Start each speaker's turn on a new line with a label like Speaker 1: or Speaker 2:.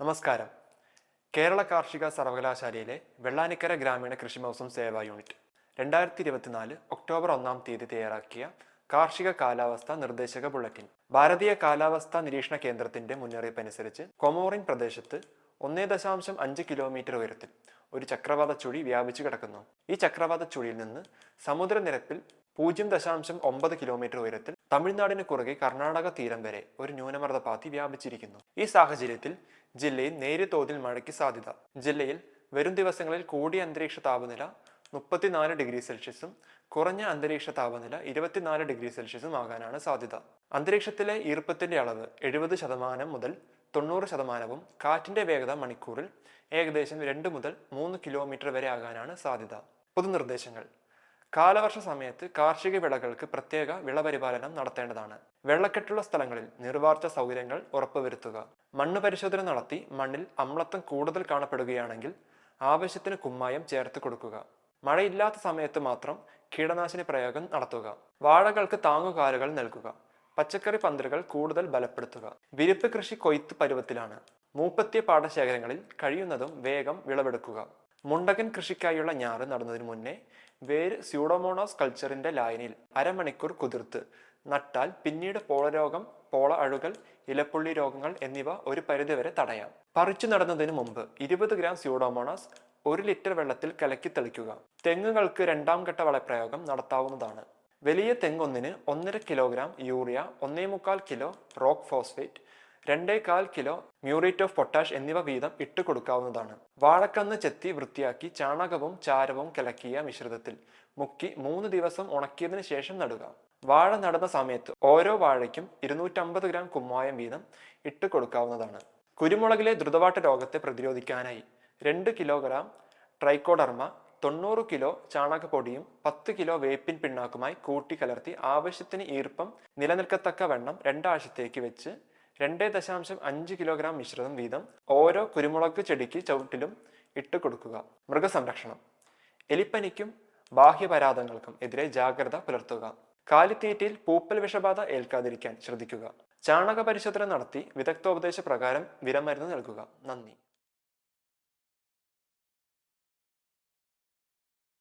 Speaker 1: നമസ്കാരം. കേരള കാർഷിക സർവകലാശാലയിലെ വെള്ളാനിക്കര ഗ്രാമീണ കൃഷി മൗസം സേവാ യൂണിറ്റ് രണ്ടായിരത്തി ഇരുപത്തിനാല് ഒക്ടോബർ ഒന്നാം തീയതി തയ്യാറാക്കിയ കാർഷിക കാലാവസ്ഥ നിർദ്ദേശക ബുള്ളറ്റിൻ. ഭാരതീയ കാലാവസ്ഥാ നിരീക്ഷണ കേന്ദ്രത്തിന്റെ മുന്നറിയിപ്പ് അനുസരിച്ച് കൊമോറിൻ പ്രദേശത്ത് ഒന്നേ ദശാംശം അഞ്ച് കിലോമീറ്റർ ഉയരത്തിൽ ഒരു ചക്രവാത ചുഴി വ്യാപിച്ചു കിടക്കുന്നു. ഈ ചക്രവാത ചുഴിയിൽ നിന്ന് സമുദ്രനിരപ്പിൽ പൂജ്യം ദശാംശം ഒമ്പത് കിലോമീറ്റർ ഉയരത്തിൽ തമിഴ്നാടിന് കുറുകെ കർണാടക തീരം വരെ ഒരു ന്യൂനമർദ്ദപാത്തി വ്യാപിച്ചിരിക്കുന്നു. ഈ സാഹചര്യത്തിൽ ജില്ലയിൽ നേരിയ തോതിൽ മഴയ്ക്ക് സാധ്യത. ജില്ലയിൽ വരും ദിവസങ്ങളിൽ കൂടിയ അന്തരീക്ഷ താപനില മുപ്പത്തിനാല് ഡിഗ്രി സെൽഷ്യസും കുറഞ്ഞ അന്തരീക്ഷ താപനില ഇരുപത്തിനാല് ഡിഗ്രി സെൽഷ്യസും ആകാനാണ് സാധ്യത. അന്തരീക്ഷത്തിലെ ഈർപ്പത്തിന്റെ അളവ് എഴുപത് ശതമാനം മുതൽ തൊണ്ണൂറ് ശതമാനവും കാറ്റിന്റെ വേഗത മണിക്കൂറിൽ ഏകദേശം രണ്ട് മുതൽ മൂന്ന് കിലോമീറ്റർ വരെ ആകാനാണ് സാധ്യത. പൊതുനിർദ്ദേശങ്ങൾ. കാലവർഷ സമയത്ത് കാർഷിക വിളകൾക്ക് പ്രത്യേക വിളപരിപാലനം നടത്തേണ്ടതാണ്. വെള്ളക്കെട്ടുള്ള സ്ഥലങ്ങളിൽ നിർവാർച്ച സൗകര്യങ്ങൾ ഉറപ്പുവരുത്തുക. മണ്ണ് പരിശോധന നടത്തി മണ്ണിൽ അമ്ലത്വം കൂടുതൽ കാണപ്പെടുകയാണെങ്കിൽ ആവശ്യത്തിന് കുമ്മായം ചേർത്ത് കൊടുക്കുക. മഴയില്ലാത്ത സമയത്ത് മാത്രം കീടനാശിനി പ്രയോഗം നടത്തുക. വാഴകൾക്ക് താങ്ങുകാലുകൾ നൽകുക. പച്ചക്കറി പന്തലുകൾ കൂടുതൽ ബലപ്പെടുത്തുക. വിരിപ്പ് കൃഷി കൊയ്ത്ത് പരുവത്തിലാണ്. മൂപ്പത്തിയ പാടശേഖരങ്ങളിൽ കഴിയുന്നതും വേഗം വിളവെടുക്കുക. മുണ്ടകൻ കൃഷിക്കായുള്ള ഞാറ് നടുന്നതിന് മുന്നേ വേര് സ്യൂഡോമോണോസ് കൾച്ചറിന്റെ ലായനിയിൽ അരമണിക്കൂർ കുതിർത്ത്. നട്ടാൽ പിന്നീട് പോളരോഗം പോള അഴുകൽ ഇലപ്പുള്ളി രോഗങ്ങൾ എന്നിവ ഒരു പരിധിവരെ തടയാം. പറിച്ചു നടന്നതിന് മുമ്പ് ഇരുപത് ഗ്രാം സ്യൂഡോമോണോസ് ഒരു ലിറ്റർ വെള്ളത്തിൽ കലക്കി തെളിക്കുക. തെങ്ങുകൾക്ക് രണ്ടാം ഘട്ട വളപ്രയോഗം നടത്താവുന്നതാണ്. വലിയ തെങ്ങൊന്നിന് ഒന്നര കിലോഗ്രാം യൂറിയ ഒന്നേ മുക്കാൽ കിലോ റോക്ക് ഫോസ്ഫേറ്റ് രണ്ടേ കാൽ കിലോ മ്യൂറേറ്റ് ഓഫ് പൊട്ടാഷ് എന്നിവ വീതം ഇട്ട് കൊടുക്കാവുന്നതാണ്. വാഴക്കന്ന് ചെത്തി വൃത്തിയാക്കി ചാണകവും ചാരവും കലക്കിയ മിശ്രിതത്തിൽ മുക്കി മൂന്ന് ദിവസം ഉണക്കിയതിനു ശേഷം നടുക. വാഴ നടുന്ന സമയത്ത് ഓരോ വാഴയ്ക്കും ഇരുന്നൂറ്റമ്പത് ഗ്രാം കുമ്മായം വീതം ഇട്ട് കൊടുക്കാവുന്നതാണ്. കുരുമുളകിലെ ദ്രുതവാട്ട രോഗത്തെ പ്രതിരോധിക്കാനായി രണ്ട് കിലോഗ്രാം ട്രൈക്കോഡർമ തൊണ്ണൂറ് കിലോ ചാണകപ്പൊടിയും പത്ത് കിലോ വേപ്പിൻ പിണ്ണാക്കുമായി കൂട്ടി കലർത്തി ആവശ്യത്തിന് ഈർപ്പം നിലനിൽക്കത്തക്ക വണ്ണം രണ്ടാഴ്ചത്തേക്ക് വെച്ച് രണ്ടേ ദശാംശം അഞ്ച് കിലോഗ്രാം മിശ്രിതം വീതം ഓരോ കുരുമുളക് ചെടിക്ക് ചവിട്ടിലും ഇട്ട് കൊടുക്കുക. മൃഗസംരക്ഷണം. എലിപ്പനിക്കും ബാഹ്യപരാധങ്ങൾക്കും എതിരെ ജാഗ്രത പുലർത്തുക. കാലിത്തീറ്റയിൽ പൂപ്പൽ വിഷബാധ ഏൽക്കാതിരിക്കാൻ ശ്രദ്ധിക്കുക. ചാണക പരിശോധന നടത്തി വിദഗ്ധോപദേശ പ്രകാരം വിരമരുന്ന് നൽകുക. നന്ദി.